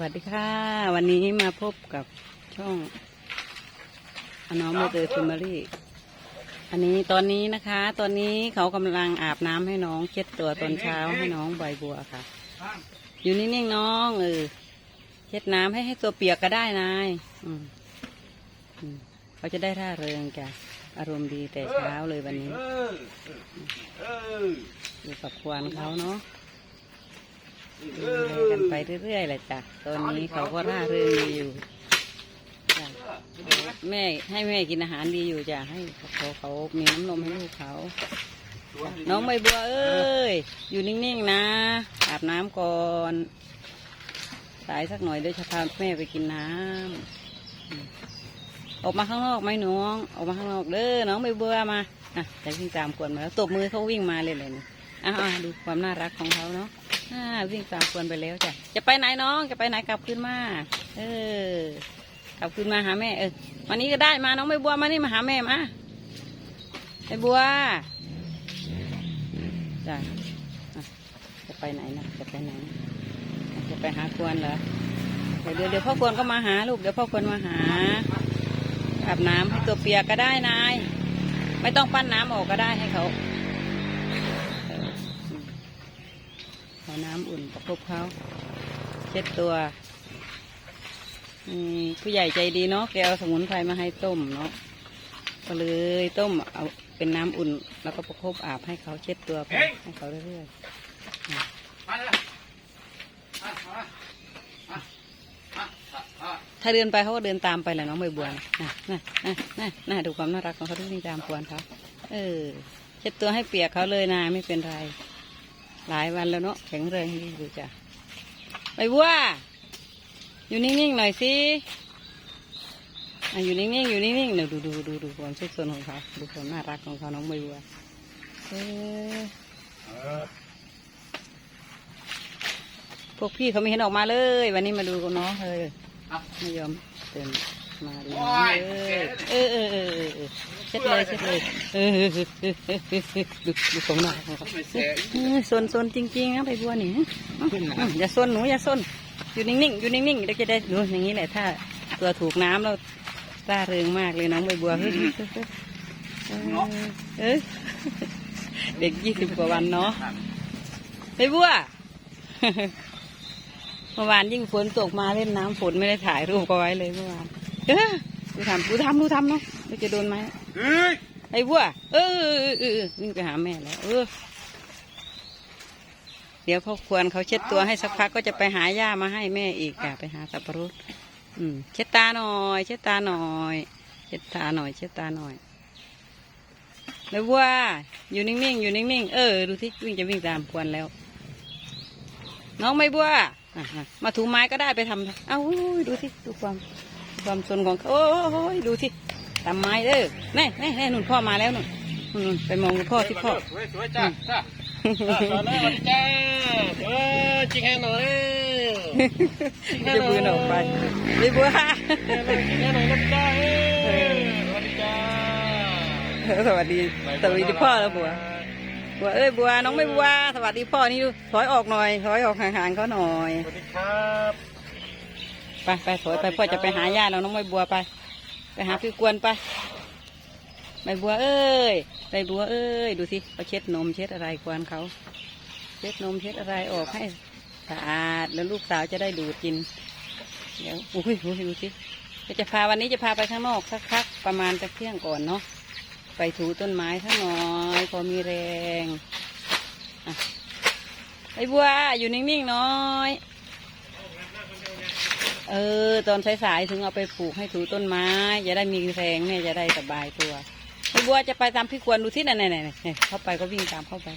วัสดีค่ะ วันนี้มาพบกับช่องอน้องโมเตอร์ฟิมารีอันนี้ตอนนี้นะคะ ตอนนี้เขากำลังอาบน้ำให้น้องเช็ดตัวตอนเช้าให้น้องใบบัวค่ะ อยู่นิ่งๆน้องเออเช็ดน้ำให้ให้ตัวเปียกก็ได้นายอืมเขาจะได้ท่าเริงจ้ะอารมณ์ดีแต่เช้าเลยวันนี้อยู่กับควานเขาเนาะ กันไปเรื่อยๆเลยจ้ะ ตอนนี้เขาก็ร่าเริงดีอยู่จ้ะแม่ให้แม่กินอาหารดีอยู่จ้ะ ให้เขาเขามีน้ำนมให้ลูกเขา น้องใบบัวเอ้ย อยู่นิ่งๆนะ อาบน้ำก่อน สายสักหน่อยเดี๋ยวจะพาแม่ไปกินน้ำอืมออกมาข้างนอกไหมน้อง ออกมาข้างนอกเด้อ น้องใบบัวมา อะจะวิ่งตามกวนมาแล้วตบมือเขาวิ่งมาเลยเลยนี่อะอะดูความน่ารักของเขาเนาะ อ่าวิ่งตามกวนไปแล้วจ้ะจะไปไหนน้องจะไปไหนกลับขึ้นมาเออกลับขึ้นมาหาแม่เออวันนี้ก็ได้มาน้องใบบัวมานี่มาหาแม่มาใบบัวจ้ะจะไปไหนนะจะไปไหนจะไปหาควรเหรอเดี๋ยวเดี๋ยวเดี๋ยวพ่อควรก็มาหาลูกเดี๋ยวพ่อควรมาหาอาบน้ำให้ตัวเปียกก็ได้นาย ไม่ต้องปั้นน้ำออกก็ได้ให้เขา เอาน้ำอุ่นประคบเขาเช็ดตัวอืมผู้ใหญ่ใจดีเนาะแกเอาสมุนไพรมาให้ต้มเนาะก็เลยต้มเอาเป็นน้ำอุ่น แล้วก็ประคบอาบให้เขาเช็ดตัวไปให้เขาเรื่อยๆมาเลยอะมาอะอะอะถ้าเดินไปเขาก็เดินตามไปแหละน้องใบบัวนะน่ะน่ะน่ะน่ะดูความน่ารักของเขาที่วิ่งตามกวนเขาเออเช็ดตัวให้เปียกเขาเลยนะไม่เป็นไร หลายวันแล้วเนาะแข็งแรงดีดูจ้ะใบบัวอยู่นิ่งๆหน่อยสิอยู่นิ่งๆอยู่นิ่งๆเดี๋ยวดูดูดูดูความสุขสนของเขาดูความน่ารักของเขาน้องใบบัวเออพวกพี่เขาไม่เห็นออกมาเลย วันนี้มาดูกับน้องเลยไม่ยอมเดิน มาดูโอ้น้องยเลยเออเออเออเออเช็ดเลยเช็ดเลยเออเออเออเออดูดูของหน้าของเขาไม่เสียเออซนซนจริงๆนะใบบัวนี่อย่าซนหนูอย่าซนอยู่นิ่งๆอยู่นิ่งๆเดี๋ยวจะได้ดูอย่างนี้แหละถ้าตัวถูกน้ำแล้วร่าเริงมากเลยน้องใบบัวเฮ้ยเฮ้ยเฮ้ยเฮ้ยเออเด็กยี่สิบกว่าวันเนาะใบบัวเมื่อวานยิ่งฝนตกมาเล่นน้ำฝนไม่ได้ถ่ายรูปก็ไว้เลยเมื่อวาน เออดูทำดูทำดูทำเนาะเดี๋ยวจะโดนไหมเฮ้ยไอ้บัวเออเออเออเออวิ่งไปหาแม่แล้วเออ เดี๋ยวพ่อควรเขาเช็ดตัวให้สักพักก็จะไปหาย่ามาให้แม่อีกอะไปหาสับปะรดอืมเช็ดตาหน่อยเช็ดตาหน่อยเช็ดตาหน่อยเช็ดตาหน่อยไอ้บัวอยู่นิ่งๆอยู่นิ่งๆเออดูที่วิ่งจะวิ่งตามควรแล้ว น้องไม่บัวอะๆมาถูไม้ก็ได้ไปทำเอ้าอุ้ยดูสิดูความ ความสนของเขาโอ้ยดูสิทำไม้เด้อแน่แน่แน่นุ่นพ่อมาแล้วนุ่นนุ่นไปมองพ่อที่พ่อสวยสวยจ้าจ้าจ้าเลยวันจ้าเออจิงแฮนหน่อยจะบืนออกไปไม่บัวจิงแฮนหน่อยนะจ้าเฮ้ยวันจ้าสวัสดีสวัสดีพ่อแล้วบัวบัวเอ้ยบัวน้องไม่บัวสวัสดีพ่อนี่ดูถอยออกหน่อยถอยออกห่างๆเขาหน่อยสวัสดีครับ ไปไปถอยไปพ่อจะไปหาญาติเราน้องใบบัวไป ไปหาพี่กวนไปใบบัวเอ้ยใบบัวเอ้ยดูสิเขาเช็ดนมเช็ดอะไรกวนเขาเช็ดนมเช็ดอะไรออกให้สะอาดแล้วลูกสาวจะได้ดูดกินเดี๋ยวอุ้ยอุ้ยดูสิจะพาวันนี้จะพาไปข้างนอกสักพักประมาณจะเที่ยงก่อนเนาะไปถูต้นไม้สักหน่อย พอมีแรงไอะใบบัวอยู่นิ่งๆน้อย เออ ตอนสายๆถึงเอาไปปลูกให้ถูต้นไม้จะได้มีแรงเนี่ยจะได้สบายตัวพี่บัวจะไปตามพี่ควรดูที่ไหนไหนไหนเนี่ยเข้าไปก็วิ่งตามเข้าไป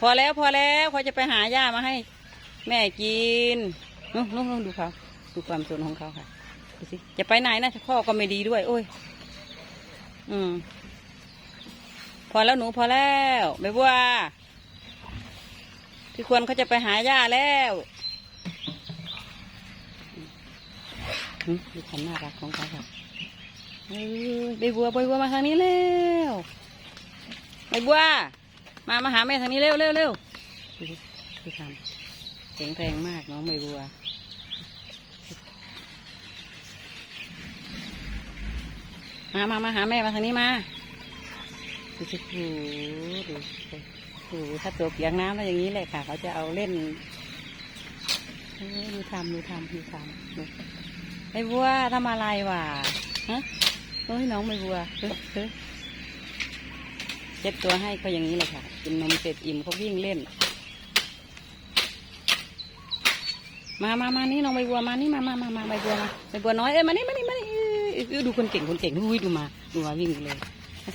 พอแล้วพอแล้วเขาจะไปหาหญ้ามาให้ แม่กินนู่นนู่นนู่นดูเขาดูความสนของเขาค่ะดูสิจะไปไหนนะพ่อก็ไม่ดีด้วย โอ้ย อืม พอแล้วหนูพอแล้วใบบัวพี่ควรเขาจะไปหาหญ้าแล้ว ดูความน่ารักของเขาค่ะใบบัวใบบัวมาทางนี้เร็วใบบัว มามาหาแม่ทางนี้เร็วเร็วเร็วดูทมเสีงแรงมากน้องใบบัวมามามาหาแม่มาทางนี้มาดูสิหูดูหูถ้าตัวเปียกน้ำแล้วอย่างนี้เลยค่ะ เขาจะเอาเล่นดูทำดูทำดูทำ ไอ้บัวทำอะไรวะฮะเฮ้ยน้องไม่บัวเฮ้ยเฮ้ยเช็ดตัวให้ก็อย่างนี้เลยค่ะ กินนมเสร็จอิ่มเขาวิ่งเล่น มามามานี่น้องใบบัวมานี่มามามามาใบบัวมาใบบัวน้อยเอ้ยมานี่มานี่มานี่ดูคนเก่งคนเก่งอุ้ยดูมาดูมาวิ่งเลย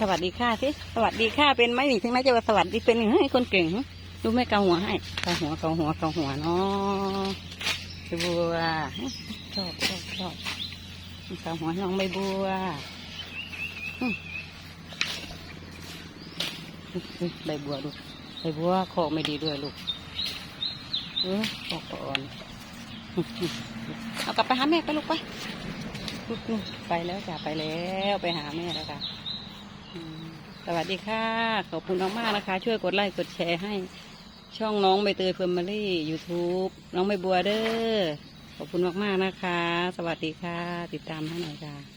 สวัสดีค่ะสิสวัสดีค่ะเป็นไหมหนิถึงแม้จะว่าสวัสดีเป็นเฮ้ยคนเก่งดูแม่เกาหัวให้เกาหัวเกาหัวเกาหัวเนาะใบบัวชอบชอบ ชอบเกาหัวน้องใบบัวใบบัวดูใบบัวคอไม่ดีด้วยลูกเออคออ่อนเอากลับไปหาแม่ไปลูกไปลูกไปแล้วจ้ะไปแล้วไปหาแม่แล้วค่ะสวัสดีค่ะ ขอบคุณมากๆนะคะ ช่วยกดไลค์กดแชร์ให้ ช่องน้องใบเตยเฟิร์มมารี่ยูทูบน้องใบบัวเด้อ ขอบคุณมาก ๆ นะคะ สวัสดีค่ะ ติดตามให้หน่อยค่ะ